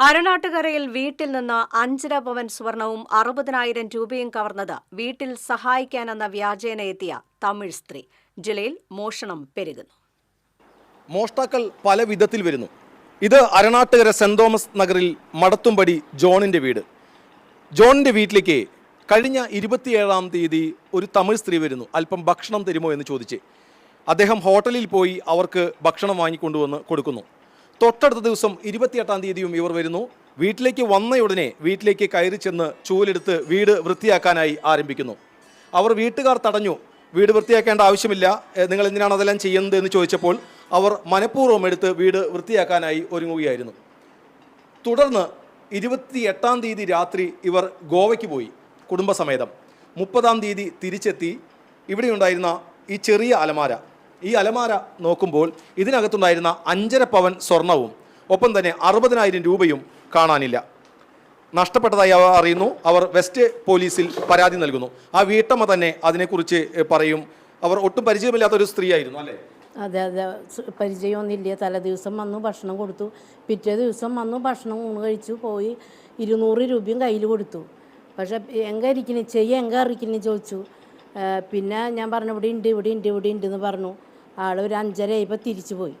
അരണാട്ടുകരയിൽ വീട്ടിൽ നിന്ന് അഞ്ചര പവൻ സ്വർണവും അറുപതിനായിരം രൂപയും കവർന്നത് വീട്ടിൽ സഹായിക്കാനെന്ന വ്യാജേന എത്തിയ തമിഴ് സ്ത്രീ. ജില്ലയിൽ മോഷണം പെരുകുന്നു. മോഷ്ടാക്കൾ പല വിധത്തിൽ വരുന്നു. ഇത് അരണാട്ടുകര സെന്റ് തോമസ് നഗറിൽ മടത്തുംപടി ജോണിന്റെ വീട്. ജോണിന്റെ വീട്ടിലേക്ക് കഴിഞ്ഞ ഇരുപത്തിയേഴാം തീയതി ഒരു തമിഴ് സ്ത്രീ വരുന്നു. അല്പം ഭക്ഷണം തരുമോ എന്ന് ചോദിച്ച്. അദ്ദേഹം ഹോട്ടലിൽ പോയി അവർക്ക് ഭക്ഷണം വാങ്ങിക്കൊണ്ടുവന്ന് കൊടുക്കുന്നു. തൊട്ടടുത്ത ദിവസം ഇരുപത്തിയെട്ടാം തീയതിയും ഇവർ വരുന്നു. വീട്ടിലേക്ക് വന്നയുടനെ വീട്ടിലേക്ക് കയറി ചെന്ന് ചൂലെടുത്ത് വീട് വൃത്തിയാക്കാനായി ആരംഭിക്കുന്നു. അവർ വീട്ടുകാർ തടഞ്ഞു. വീട് വൃത്തിയാക്കേണ്ട ആവശ്യമില്ല. നിങ്ങൾ എന്തിനാണ് അതെല്ലാം ചെയ്യുന്നത് എന്ന് ചോദിച്ചപ്പോൾ അവർ മനഃപൂർവം എടുത്ത് വീട് വൃത്തിയാക്കാനായി ഒരുങ്ങുകയായിരുന്നു. തുടർന്ന് ഇരുപത്തി എട്ടാം തീയതി രാത്രി ഇവർ ഗോവയ്ക്ക് പോയി കുടുംബസമേതം. മുപ്പതാം തീയതി തിരിച്ചെത്തി. ഇവിടെയുണ്ടായിരുന്ന ഈ ചെറിയ അലമാര ഈ അലമാര നോക്കുമ്പോൾ ഇതിനകത്തുണ്ടായിരുന്ന അഞ്ചര പവൻ സ്വർണവും ഒപ്പം തന്നെ അറുപതിനായിരം രൂപയും കാണാനില്ല. നഷ്ടപ്പെട്ടതായി അവർ അറിയുന്നു. അവർ വെസ്റ്റ് പോലീസിൽ പരാതി നൽകുന്നു. ആ വീട്ടമ്മ തന്നെ അതിനെക്കുറിച്ച് പറയും. അവർ ഒട്ടും പരിചയമില്ലാത്ത ഒരു സ്ത്രീയായിരുന്നു അല്ലേ? അതെ അതെ. പരിചയമൊന്നുമില്ല. തലേ ദിവസം വന്നു ഭക്ഷണം കൊടുത്തു. പിറ്റേ ദിവസം വന്നു ഭക്ഷണം ഊണ് കഴിച്ചു പോയി. ഇരുന്നൂറ് രൂപയും കയ്യിൽ കൊടുത്തു. പക്ഷെ എങ്ക ഇരിക്കുന്നു ചെയ്യ എങ്ക ഇരിക്കണേ ചോദിച്ചു. പിന്നെ ഞാൻ പറഞ്ഞു ഇവിടെ ഉണ്ട് ഇവിടെ ഉണ്ട് ഇവിടെ ഉണ്ടെന്ന് പറഞ്ഞു. ആൾ ഒരു അഞ്ചര ആയപ്പോൾ തിരിച്ചു പോയി.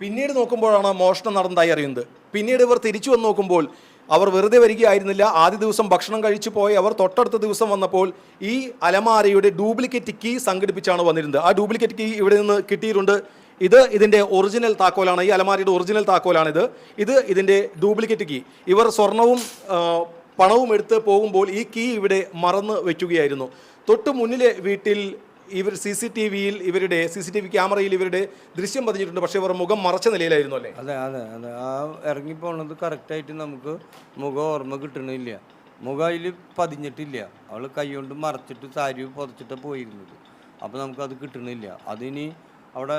പിന്നീട് നോക്കുമ്പോഴാണ് മോഷണം നടന്നതായി അറിയുന്നത്. പിന്നീട് ഇവർ തിരിച്ചു വന്ന് നോക്കുമ്പോൾ അവർ വെറുതെ വരികയായിരുന്നില്ല. ആദ്യ ദിവസം ഭക്ഷണം കഴിച്ചു പോയി. അവർ തൊട്ടടുത്ത ദിവസം വന്നപ്പോൾ ഈ അലമാരയുടെ ഡ്യൂപ്ലിക്കേറ്റ് കീ സംഘടിപ്പിച്ചാണ് വന്നിരുന്നത്. ആ ഡ്യൂപ്ലിക്കേറ്റ് കീ ഇവിടെ നിന്ന് കിട്ടിയിട്ടുണ്ട്. ഇത് ഇതിന്റെ ഒറിജിനൽ താക്കോലാണ്. ഈ അലമാരയുടെ ഒറിജിനൽ താക്കോലാണിത്. ഇത് ഇതിന്റെ ഡ്യൂപ്ലിക്കേറ്റ് കീ. ഇവർ സ്വർണവും പണവും എടുത്ത് പോകുമ്പോൾ ഈ കീ ഇവിടെ മറന്ന് വെക്കുകയായിരുന്നു. തൊട്ട് മുന്നിലെ വീട്ടിൽ ഇവർ സി സി ടി വിയിൽ ഇവരുടെ സി സി ടി വി ക്യാമറയിൽ ഇവരുടെ ദൃശ്യം പതിഞ്ഞിട്ടുണ്ട്. പക്ഷേ ഇവർ മുഖം മറച്ച നിലയിലായിരുന്നു അല്ലേ? അതെ അതെ അതെ. ആ ഇറങ്ങിപ്പോണത് കറക്റ്റായിട്ട് നമുക്ക് മുഖം ഓർമ്മ കിട്ടണില്ല. മുഖം അതിൽ പതിഞ്ഞിട്ടില്ല. അവൾ കൈ കൊണ്ട് മറച്ചിട്ട് സാരി പുതച്ചിട്ട് പോയിരുന്നത്. അപ്പോൾ നമുക്കത് കിട്ടണില്ല. അതിനി അവിടെ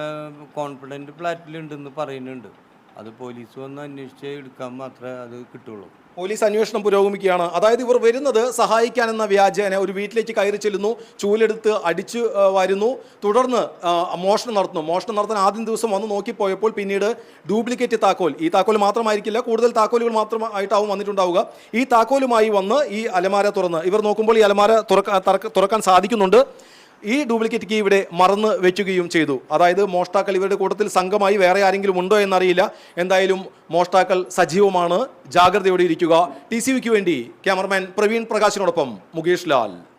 കോൺഫിഡന്റ് ഫ്ലാറ്റിലുണ്ടെന്ന് പറയുന്നുണ്ട്. അത് പോലീസ് വന്ന് അന്വേഷിച്ച് എടുക്കാൻ മാത്രമേ അത് കിട്ടുള്ളൂ. പോലീസ് അന്വേഷണം പുരോഗമിക്കുകയാണ്. അതായത് ഇവർ വരുന്നത് സഹായിക്കാൻ എന്ന വ്യാജേന ഒരു വീട്ടിലേക്ക് കയറി ചെല്ലുന്നു. ചൂലെടുത്ത് അടിച്ചു വരുന്നു. തുടർന്ന് മോഷണം നടത്തുന്നു. മോഷണം നടത്താൻ ആദ്യം ദിവസം വന്ന് നോക്കിപ്പോയപ്പോൾ പിന്നീട് ഡ്യൂപ്ലിക്കേറ്റ് താക്കോൽ. ഈ താക്കോൽ മാത്രമായിരിക്കില്ല കൂടുതൽ താക്കോലുകൾ മാത്രമായിട്ടാവും വന്നിട്ടുണ്ടാവുക. ഈ താക്കോലുമായി വന്ന് ഈ അലമാര തുറന്ന്. ഇവർ നോക്കുമ്പോൾ ഈ അലമാര തുറക്കാൻ തുറക്കാൻ സാധിക്കുന്നുണ്ട്. ഈ ഡ്യൂപ്ലിക്കേറ്റ് കീ ഇവിടെ മറന്ന് വെക്കുകയും ചെയ്തു. അതായത് മോഷ്ടാക്കൾ ഇവരുടെ കൂട്ടത്തിൽ സംഘമായി വേറെ ആരെങ്കിലും ഉണ്ടോ എന്നറിയില്ല. എന്തായാലും മോഷ്ടാക്കൾ സജീവമാണ്. ജാഗ്രതയോടെ ഇരിക്കുക. ടി സി വിക്ക് വേണ്ടി ക്യാമറമാൻ പ്രവീൺ പ്രകാശിനോടൊപ്പം മുകേഷ് ലാൽ.